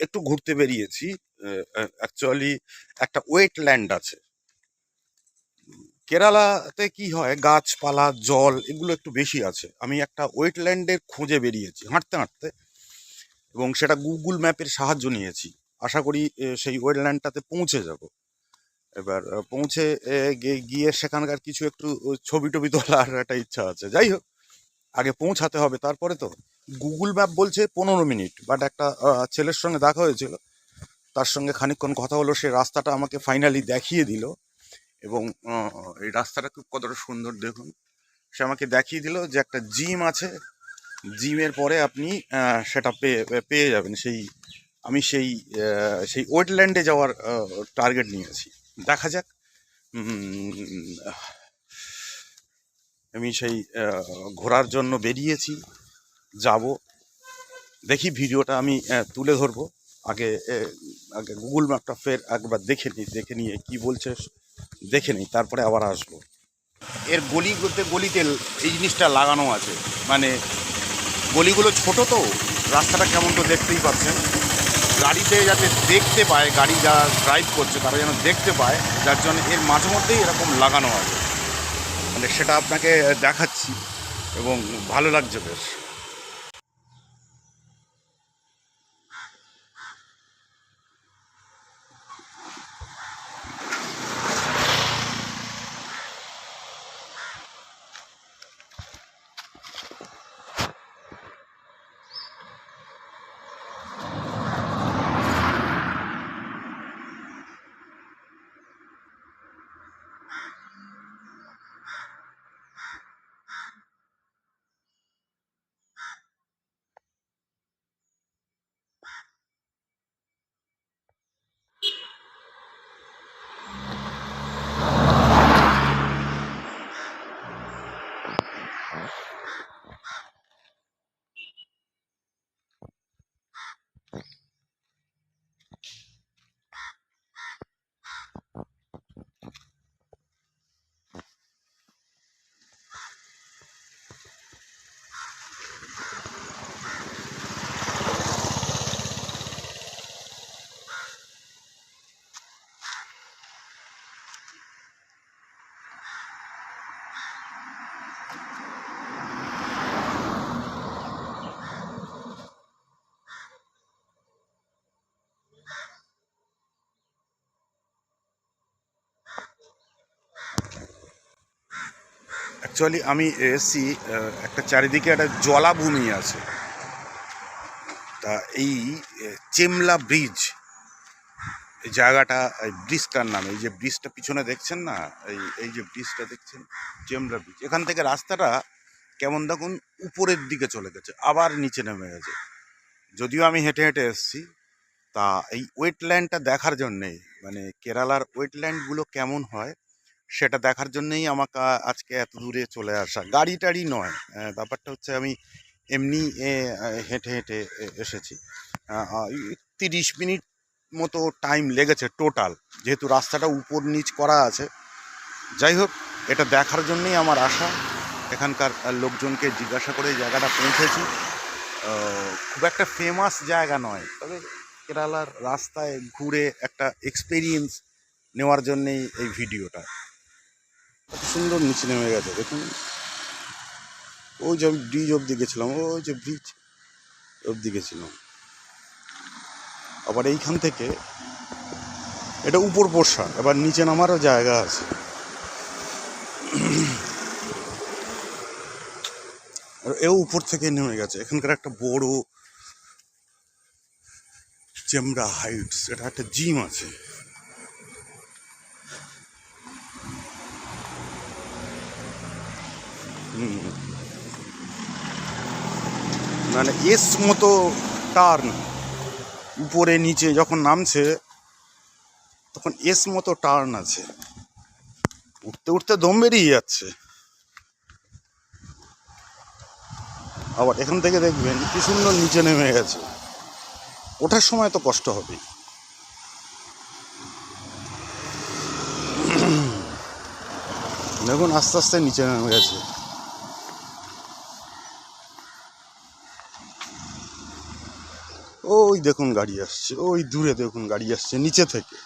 একটু ঘুরতে বেরিয়েছি অ্যাকচুয়ালি একটা ওয়েটল্যান্ড আছে। কেরালাতে কি হয়, গাছপালা, জল এগুলো একটু বেশি আছে। আমি একটা ওয়েটল্যান্ডের খোঁজে বেরিয়েছি, হাঁটতে হাঁটতে। এবং সেটা গুগল ম্যাপের সাহায্য নিয়েছি। আশা করি সেই ওয়েটল্যান্ডটাতে পৌঁছে যাব। এবার পৌঁছে গিয়ে সেখানকার কিছু একটু ছবি টবি তোলার একটা ইচ্ছা আছে। যাই হোক, আগে পৌঁছাতে হবে তারপরে তো। গুগল ম্যাপ বলছে পনেরো মিনিট বাট একটা ছেলের সঙ্গে দেখা হয়েছিল। তার সঙ্গে খানিকক্ষণ কথা হলো, সে রাস্তাটা আমাকে ফাইনালি দেখিয়ে দিল এবং এই রাস্তাটা খুব কতটা সুন্দর দেখুন। সে আমাকে দেখিয়ে দিল যে একটা জিম আছে। জিমের পরে আপনি সেটা পেয়ে পেয়ে যাবেন। সেই, আমি সেই সেই ওয়েটল্যান্ডে যাওয়ার টার্গেট নিয়েছি। দেখা যাক। আমি সেই ঘোরার জন্য বেরিয়েছি। যাব। দেখি ভিডিওটা আমি তুলে ধরবো। আগে আগে গুগল ম্যাপটা ফের একবার দেখে নিই দেখে নিয়ে কি বলছে, দেখে নিই, তারপরে আবার আসব। এর গলিগুলোতে গলিতে এই জিনিসটা লাগানো আছে। মানে গলিগুলো ছোট তো, রাস্তাটা কেমন তো দেখতেই পাচ্ছেন গাড়িতে যাতে দেখতে পায়, গাড়ি যারা ড্রাইভ করছে, তারা যেন দেখতে পায়, যার জন্য এর মাঝে মধ্যেই এরকম লাগানো আছে। মানে সেটা আপনাকে দেখাচ্ছি, এবং ভালো লাগছে বেশ। অ্যাকচুয়ালি আমি এসছি একটা চারিদিকে একটা জলাভূমি আছে। তা এই চেমলা ব্রিজ, এই জায়গাটা, এই ব্রিজটার নাম, এই যে ব্রিজটা পিছনে দেখছেন না? এই এই যে ব্রিজটা দেখছেন? চেমলা ব্রিজ। এখান থেকে রাস্তাটা কেমন দেখুন, উপরের দিকে চলে গেছে, আবার নিচে নেমে গেছে। যদিও আমি হেঁটে হেঁটে এসেছি, তা এই ওয়েটল্যান্ডটা দেখার জন্যেই মানে কেরালার ওয়েটল্যান্ডগুলো কেমন হয় সেটা দেখার জন্যই আমাকে আজকে এত দূরে চলে আসা। গাড়ি টাড়ি নয় ব্যাপারটা হচ্ছে আমি এমনি হেঁটে হেঁটে এসেছি। তিরিশ মিনিট মতো টাইম লেগেছে টোটাল যেহেতু রাস্তাটা উপর নিচ করা আছে। যাই হোক, এটা দেখার জন্যই আমার আশা। এখানকার লোকজনকে জিজ্ঞাসা করে জায়গাটা পৌঁছেছি। খুব একটা ফেমাস জায়গা নয়, তবে কেরালার রাস্তায় ঘুরে একটা এক্সপিরিয়েন্স নেওয়ার জন্যেই এই ভিডিওটা কত সুন্দর নিচে নেমে গেছে, দেখুন। ওই যে আমি ব্রিজ অবধি গেছিলাম, ওই যে ব্রিজ অবধি গেছিলাম। আবার এইখান থেকে, এটা উপর বর্ষা, এবার নিচে নামারও জায়গা আছে। আর এও উপর থেকে নেমে গেছে, এখানকার একটা বড় চেমরা হাইটস এটা একটা জিম আছে। মানে এস মতো টার্ন উপরে নিচে যখন নামছে, তখন এস মতো টার্ন আছে। উঠতে উঠতে দম বেরিয়ে যাচ্ছে। আবার এখান থেকে দেখবেন কি সুন্দর নিচে নেমে গেছে। ওঠার সময় তো কষ্ট হবে। দেখুন আস্তে আস্তে নিচে নেমে গেছে ওই ওই দেখুন গাড়ি আসছে ওই দূরে দেখুন গাড়ি আসছে নিচে থেকে।